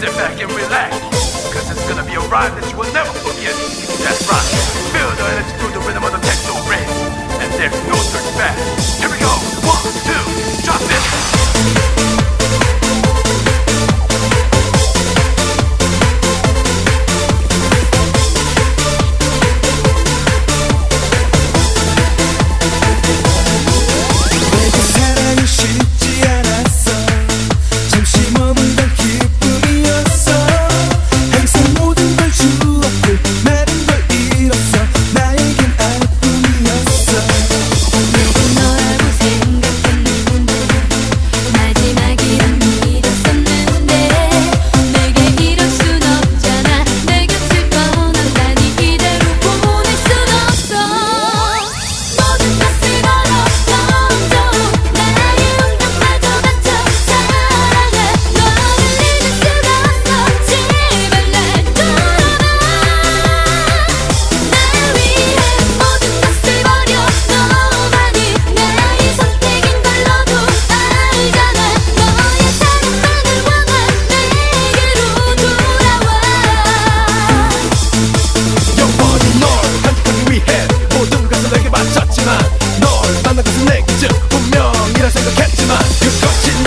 sit back and relax. Cause it's gonna be a ride that you will never forget. That's right. Feel the energy through the rhythm of the techno ring. And there's no turning back. Here we go. One, two, drop it.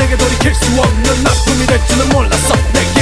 내게 돌이킬 수 없는 아픔이 될지는 몰랐어. 내게